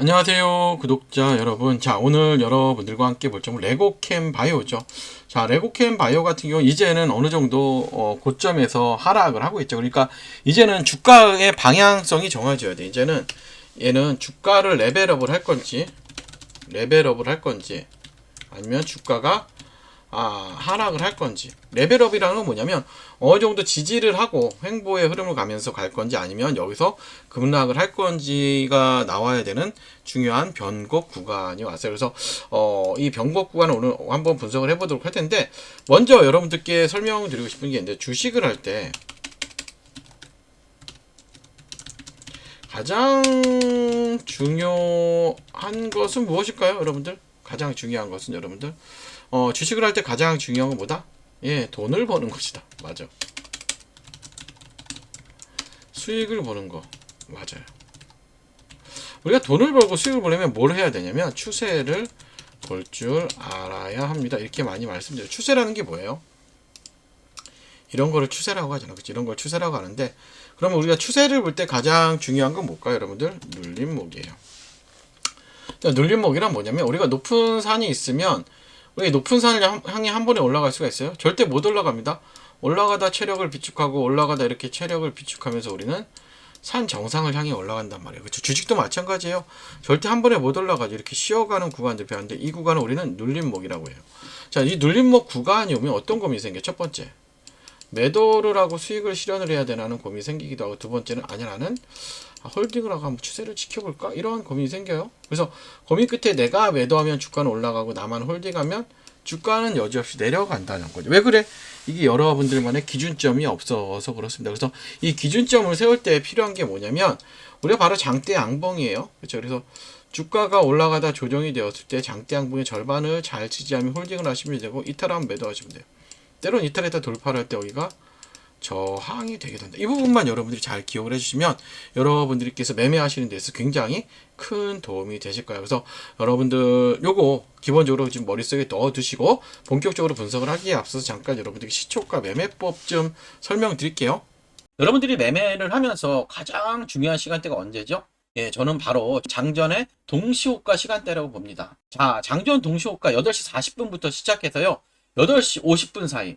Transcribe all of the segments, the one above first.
안녕하세요 구독자 여러분. 자 오늘 여러분들과 함께 볼 점은 레고캠 바이오죠. 자 레고캠 바이오 같은 경우 이제는 어느 정도 어, 고점에서 하락을 하고 있죠. 그러니까 이제는 주가의 방향성이 정해져야 돼. 이제는 얘는 주가를 레벨업을 할 건지 레벨업을 할 건지 아니면 주가가 아, 하락을 할 건지 레벨업이라는 건 뭐냐면 어느 정도 지지를 하고 횡보의 흐름을 가면서 갈 건지 아니면 여기서 급락을 할 건지가 나와야 되는 중요한 변곡 구간이 왔어요. 그래서 어, 이 변곡 구간을 오늘 한번 분석을 해보도록 할 텐데 먼저 여러분들께 설명드리고 싶은 게 있는데 주식을 할 때 가장 중요한 것은 무엇일까요, 여러분들? 가장 중요한 것은 여러분들 어, 주식을 할 때 가장 중요한 건 뭐다? 예, 돈을 버는 것이다. 맞아. 수익을 보는 거. 맞아요. 우리가 돈을 벌고 수익을 보려면 뭘 해야 되냐면 추세를 볼 줄 알아야 합니다. 이렇게 많이 말씀드려요. 추세라는 게 뭐예요? 이런 거를 추세라고 하잖아. 그치? 이런 걸 추세라고 하는데 그러면 우리가 추세를 볼 때 가장 중요한 건 뭘까요, 여러분들? 눌림목이에요. 눌림목이란 뭐냐면 우리가 높은 산이 있으면 우리 높은 산을 향- 향해 한 번에 올라갈 수가 있어요? 절대 못 올라갑니다. 올라가다 체력을 비축하고 올라가다 이렇게 체력을 비축하면서 우리는 산 정상을 향해 올라간단 말이에요. 그렇죠? 주식도 마찬가지예요. 절대 한 번에 못 올라가죠. 이렇게 쉬어가는 구간들 배웠는데 이 구간은 우리는 눌림목이라고 해요. 자, 이 눌림목 구간이 오면 어떤 고민이 생겨? 첫 번째, 매도를 하고 수익을 실현을 해야 되나는 고민이 생기기도 하고 두 번째는 아니 나는 아, 홀딩을 하고 한번 추세를 지켜볼까? 이런 고민이 생겨요. 그래서 고민 끝에 내가 매도하면 주가는 올라가고 나만 홀딩하면 주가는 여지없이 내려간다는 거죠. 왜 그래? 이게 여러분들만의 기준점이 없어서 그렇습니다. 그래서 이 기준점을 세울 때 필요한 게 뭐냐면 우리가 바로 장대 양봉이에요. 그렇죠? 그래서 주가가 올라가다 조정이 되었을 때 장대 양봉의 절반을 잘 지지하면 홀딩을 하시면 되고 이탈하면 매도하시면 돼요. 때론 이탈했다 돌파를 할 때 여기가 저항이 되게 된다. 이 부분만 여러분들이 잘 기억을 해주시면 여러분들께서 매매하시는 데서 굉장히 큰 도움이 되실 거예요. 그래서 여러분들 요거 기본적으로 지금 머릿속에 넣어두시고 본격적으로 분석을 하기에 앞서서 잠깐 여러분들께 시초가 매매법 좀 설명드릴게요. 여러분들이 매매를 하면서 가장 중요한 시간대가 언제죠? 예, 저는 바로 장전의 동시호가 시간대라고 봅니다. 자, 장전 동시호가 8시 40분부터 시작해서요. 8시 50분 사이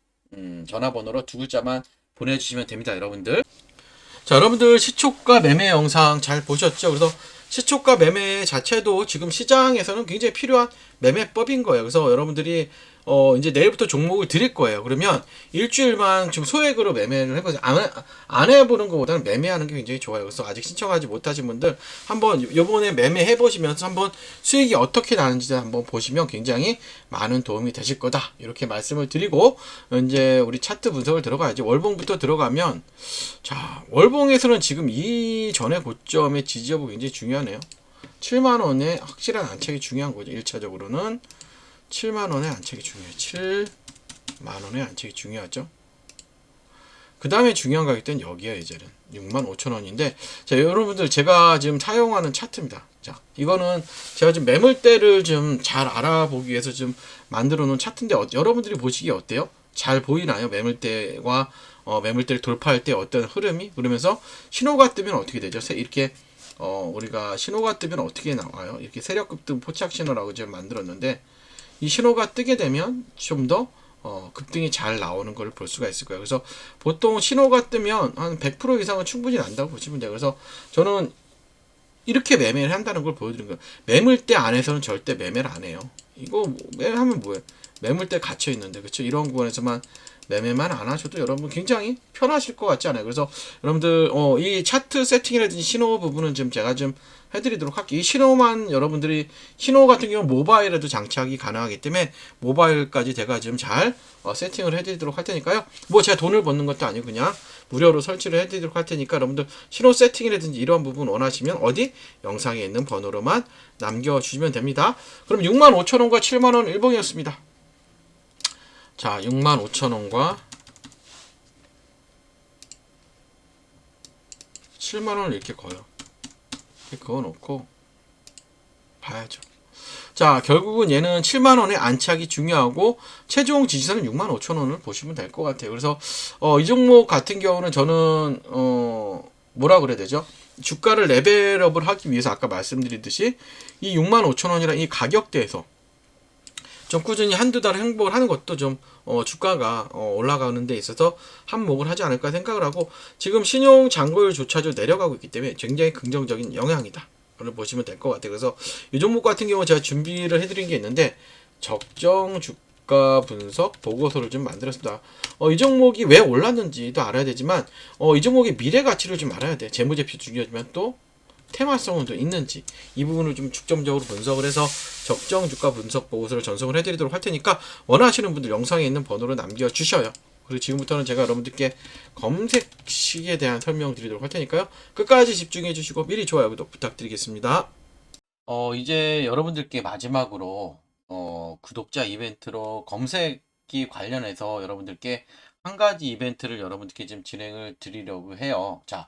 음, 전화번호로 두 글자만 보내주시면 됩니다, 여러분들. 자, 여러분들 시초가 매매 영상 잘 보셨죠? 그래서 시초가 매매 자체도 지금 시장에서는 굉장히 필요한 매매법인 거예요. 그래서 여러분들이 어 이제 내일부터 종목을 드릴 거예요. 그러면 일주일만 좀 소액으로 매매를 해보세요. 안, 해- 안 해보는 것보다는 매매하는 게 굉장히 좋아요. 그래서 아직 신청하지 못하신 분들 한번 요번에 매매해 보시면서 한번 수익이 어떻게 나는지 한번 보시면 굉장히 많은 도움이 되실 거다. 이렇게 말씀을 드리고 이제 우리 차트 분석을 들어가야지. 월봉부터 들어가면 자, 월봉에서는 지금 이 전의 고점의 지지 여부 굉장히 중요하네요. 7만 원의 확실한 안착이 중요한 거죠. 1차적으로는 7만 원의 안착이 중요해요. 7만 원의 안착이 중요하죠. 그 다음에 중요한 가격대는 여기야 이제는 6만 5천 원인데 자 여러분들 제가 지금 사용하는 차트입니다. 자 이거는 제가 지금 매물대를 좀 잘 알아보기 위해서 좀 만들어 놓은 차트인데 어, 여러분들이 보시기에 어때요? 잘 보이나요? 매물대와 어, 매물대를 돌파할 때 어떤 흐름이 그러면서 신호가 뜨면 어떻게 되죠? 세- 이렇게 어, 우리가 신호가 뜨면 어떻게 나와요? 이렇게 세력급등 포착 신호라고 제가 만들었는데 이 신호가 뜨게 되면 좀더 어, 급등이 잘 나오는 걸 볼 수가 있을 거예요. 그래서 보통 신호가 뜨면 한 100% 이상은 충분히 난다고 보시면 돼요. 그래서 저는 이렇게 매매를 한다는 걸 보여드린 거예요. 매물대 안에서는 절대 매매를 안 해요. 이거 뭐 매매하면 뭐예요? 매물대 갇혀 있는데 그렇죠? 이런 구간에서만 매매만 안 하셔도 여러분 굉장히 편하실 것 같지 않아요? 그래서 여러분들 어, 이 차트 세팅이라든지 신호 부분은 지금 제가 좀 해드리도록 할게요. 이 신호만 여러분들이 신호 같은 경우 는 모바일에도 장착이 가능하기 때문에 모바일까지 제가 지금 잘 어, 세팅을 해드리도록 할 테니까요. 뭐 제가 돈을 버는 것도 아니고 그냥 무료로 설치를 해드리도록 할 테니까 여러분들 신호 세팅이라든지 이러한 부분 원하시면 어디 영상에 있는 번호로만 남겨주시면 됩니다. 그럼 65,000원과 7만 원 일봉이었습니다. 자, 65,000원과 7만원을 이렇게 거요. 그어놓고 봐야죠. 자, 결국은 얘는 7만원의 안착이 중요하고 최종 지지선은 6만 5천원을 보시면 될 것 같아요. 그래서 어, 이 종목 같은 경우는 저는 어, 뭐라 그래야 되죠? 주가를 레벨업을 하기 위해서 아까 말씀드렸듯이 이 6만 5천 원이라 이 가격대에서 좀 꾸준히 한두 달 행복을 하는 것도 좀 어, 주가가 어, 올라가는 데 있어서 한몫을 하지 않을까 생각을 하고 지금 신용 잔고율조차도 내려가고 있기 때문에 굉장히 긍정적인 영향이다. 를 보시면 될 것 같아요. 그래서 이 종목 같은 경우 제가 준비를 해드린 게 있는데 적정 주가 분석 보고서를 좀 만들었습니다. 어, 이 종목이 왜 올랐는지도 알아야 되지만 어, 이 종목의 미래 가치를 좀 알아야 돼. 재무제표 중요하지만 또 테마성은 또 있는지 이 부분을 좀 중점적으로 분석을 해서 적정 주가 분석 보고서를 전송을 해드리도록 할 테니까 원하시는 분들 영상에 있는 번호로 남겨주셔요. 그리고 지금부터는 제가 여러분들께 검색식에 대한 설명 드리도록 할 테니까요. 끝까지 집중해 주시고 미리 좋아요, 구독 부탁드리겠습니다. 어, 이제 여러분들께 마지막으로 어, 구독자 이벤트로 검색기 관련해서 여러분들께 한 가지 이벤트를 여러분들께 지금 진행을 드리려고 해요. 자,